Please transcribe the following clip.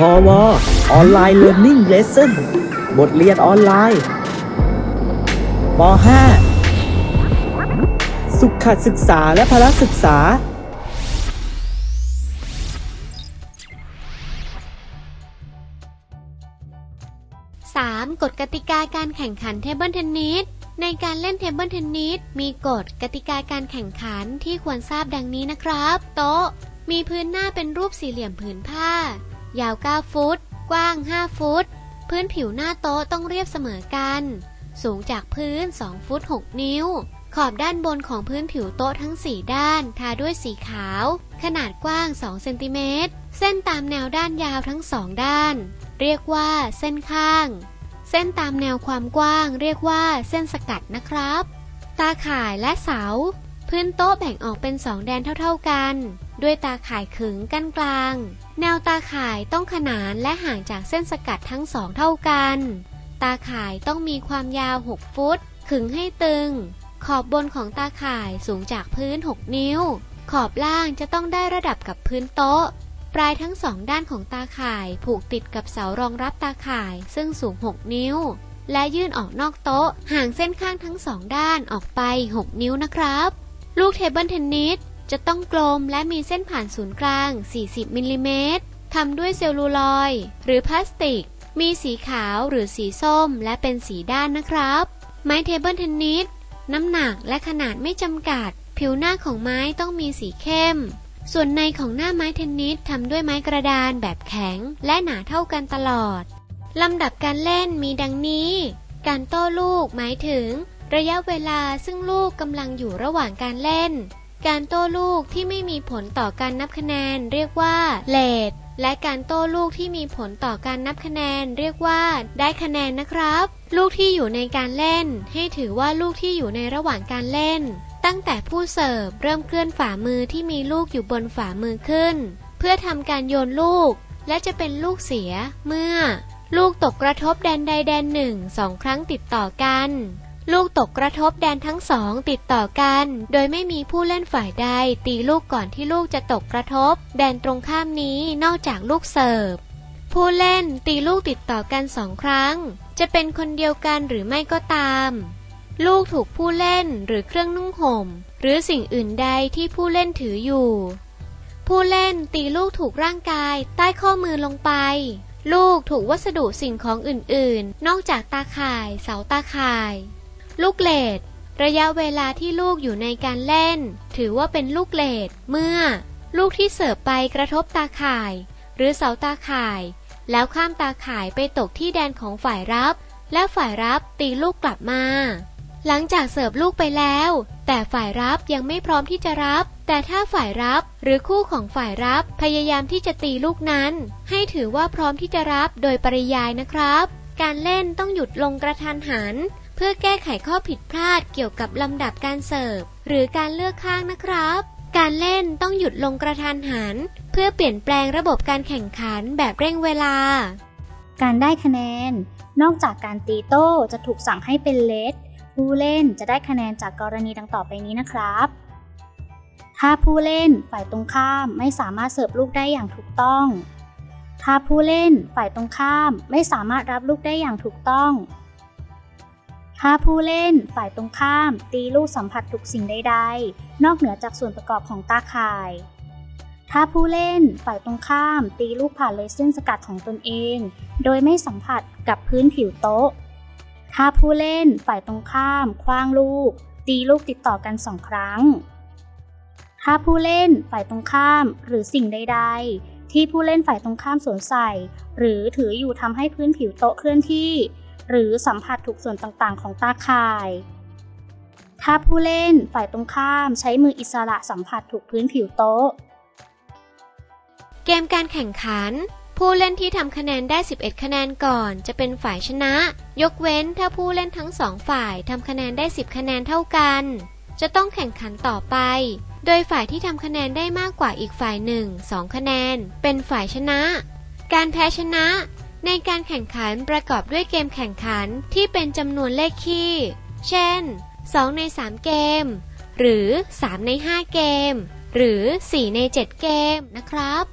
พอวออนไลน์เรียน i ิ g เลส s o n บทเรียนออนไลน์ป .5 สุขศึกษาและพละศึกษา 3. กฎกติกาการแข่งขันเทเบิลเทนนิสในการเล่นเทเบิลเทนนิสมีกฎกติกาการแข่งขันที่ควรทราบดังนี้นะครับ โต๊ะ มีพื้นหน้าเป็นรูปสี่เหลี่ยมผืนผ้า ยาว 9 ฟุต กว้าง 5 ฟุต พื้นผิวหน้าโต๊ะต้องเรียบเสมอกัน สูงจากพื้น 2 ฟุต 6 นิ้ว ขอบด้านบนของพื้นผิวโต๊ะทั้ง 4 ด้าน ทาด้วยสีขาว ขนาดกว้าง 2 เซนติเมตร เส้นตามแนวด้านยาวทั้งสองด้าน เรียกว่าเส้นข้าง เส้นตามแนวความกว้าง เรียกว่าเส้นสกัดนะครับ ตาข่ายและเสา พื้นโต๊ะแบ่งออกเป็นสองแดนเท่า ๆกัน ด้วยตาข่ายขึงกั้นกลาง แนวตาข่ายต้องขนานและห่างจากเส้นสกัดทั้งสองเท่ากัน ตาข่ายต้องมีความยาว 6 ฟุต ขึงให้ตึง ขอบบนของตาข่ายสูงจากพื้น 6 นิ้ว ขอบล่างจะต้องได้ระดับกับพื้นโต๊ะ ปลายทั้งสองด้านของตาข่ายผูกติดกับเสารองรับตาข่ายซึ่งสูง 6 นิ้ว และยื่นออกนอกโต๊ะ ห่างเส้นข้างทั้งสองด้านออกไป 6 นิ้วนะครับ ลูกเทเบิลเทนนิส จะต้องกลมและมีเส้นผ่านศูนย์กลาง 40มิลลิเมตรทำด้วยเซลลูลอยด์หรือพลาสติก มีสีขาวหรือสีส้มและเป็นสีด้านนะครับ ไม้เทเบิลเทนนิสน้ำหนักและขนาดไม่จำกัด ผิวหน้าของไม้ต้องมีสีเข้ม ส่วนในของหน้าไม้เทนนิสทำด้วยไม้กระดานแบบแข็ง และหนาเท่ากันตลอดลำดับการเล่นมีดังนี้ การโต้ลูกหมายถึง ระยะเวลาซึ่งลูกกำลังอยู่ระหว่างการเล่น การโต้ลูกที่ไม่มีผลต่อการนับคะแนนเรียกว่าเลดและการโต้ลูกที่มีผลต่อการนับคะแนน เรียกว่า ได้คะแนนนะครับ ลูกที่อยู่ในการเล่น ให้ถือว่าลูกที่อยู่ในระหว่างการเล่น ตั้งแต่ผู้เสิร์ฟเริ่มเคลื่อนฝ่ามือที่มีลูกอยู่บนฝ่ามือขึ้น เพื่อทำการโยนลูก และจะเป็นลูกเสียเมื่อ ลูกตกกระทบแดนใดแดนหนึ่งสองครั้งติดต่อกัน ลูกตกกระทบแดนทั้งสองติดต่อกัน โดยไม่มีผู้เล่นฝ่ายใด ตีลูกก่อนที่ลูกจะตกกระทบ แดนตรงข้ามนี้นอกจากลูกเสิร์ฟ ผู้เล่นตีลูกติดต่อกันสองครั้ง จะเป็นคนเดียวกันหรือไม่ก็ตาม ลูกถูกผู้เล่นหรือเครื่องนุ่งห่ม หรือสิ่งอื่นใดที่ผู้เล่นถืออยู่ ผู้เล่นตีลูกถูกร่างกายใต้ข้อมือลงไปลูกถูกวัสดุสิ่งของอื่น ๆ นอกจากตาข่าย เสาตาข่าย ลูกเลดระยะเวลาที่ลูกอยู่ในการเล่น ถือว่าเป็นลูกเลดเมื่อ ลูกที่เสิร์ฟไปกระทบตาข่าย หรือเสาตาข่าย แล้วข้ามตาข่ายไปตกที่แดนของฝ่ายรับ และฝ่ายรับตีลูกกลับมา หลังจากเสิร์ฟลูกไปแล้ว แต่ฝ่ายรับยังไม่พร้อมที่จะรับ แต่ถ้าฝ่ายรับหรือคู่ของฝ่ายรับพยายามที่จะตีลูกนั้น ให้ถือว่าพร้อมที่จะรับโดยปริยายนะครับ การเล่นต้องหยุดลงกระทันหัน เพื่อแก้ไขข้อผิดพลาดเกี่ยวกับลำดับการเสิร์ฟ หรือการเลือกข้างนะครับ การเล่นต้องหยุดลงกระทันหัน เพื่อเปลี่ยนแปลงระบบการแข่งขันแบบเร่งเวลา การได้คะแนน นอกจากการตีโต้จะถูกสั่งให้เป็นเลสผู้เล่นจะได้คะแนนจากกรณีดังต่อไปนี้นะครับ ถ้าผู้เล่นฝ่ายตรงข้ามไม่สามารถเสิร์ฟลูกได้อย่างถูกต้อง ถ้าผู้เล่นฝ่ายตรงข้ามไม่สามารถรับลูกได้อย่างถูกต้อง ถ้าผู้เล่นฝ่ายตรงข้าม ตีลูกสัมผัสถูกสิ่งใดๆ นอกเหนือจากส่วนประกอบของตาข่าย ถ้าผู้เล่นฝ่ายตรงข้าม ตีลูกผ่านเลยเส้นสกัดของตนเอง โดยไม่สัมผัสกับพื้นผิวโต๊ะ ถ้าผู้เล่นฝ่ายตรงข้ามคว้างลูก ตีลูกติดต่อกันสองครั้ง ถ้าผู้เล่นฝ่ายตรงข้ามหรือสิ่งใด ๆ ที่ผู้เล่นฝ่ายตรงข้ามสวมใส่ หรือถืออยู่ทำให้พื้นผิวโต๊ะเคลื่อนที่ หรือสัมผัสถูกส่วนต่างๆ ของตาข่าย ถ้าผู้เล่นฝ่ายตรงข้ามใช้มืออิสระสัมผัสถูกพื้นผิวโต๊ะ เกมการแข่งขัน ผู้เล่นที่ทำคะแนนได้ 11 คะแนนก่อน จะเป็นฝ่ายชนะ ยกเว้นถ้าผู้เล่นทั้งสองฝ่ายทำคะแนนได้ 10 คะแนนเท่ากัน จะต้องแข่งขันต่อไปโดยฝ่ายที่ทำคะแนนได้มากกว่าอีกฝ่ายหนึ่ง2คะแนน เป็นฝ่ายชนะ การแพ้ชนะ ในการแข่งขันประกอบด้วยเกมแข่งขันที่เป็นจำนวนเลขคี่ เช่น 2 ใน 3 เกม หรือ 3 ใน 5 เกม หรือ 4 ใน 7 เกมนะครับ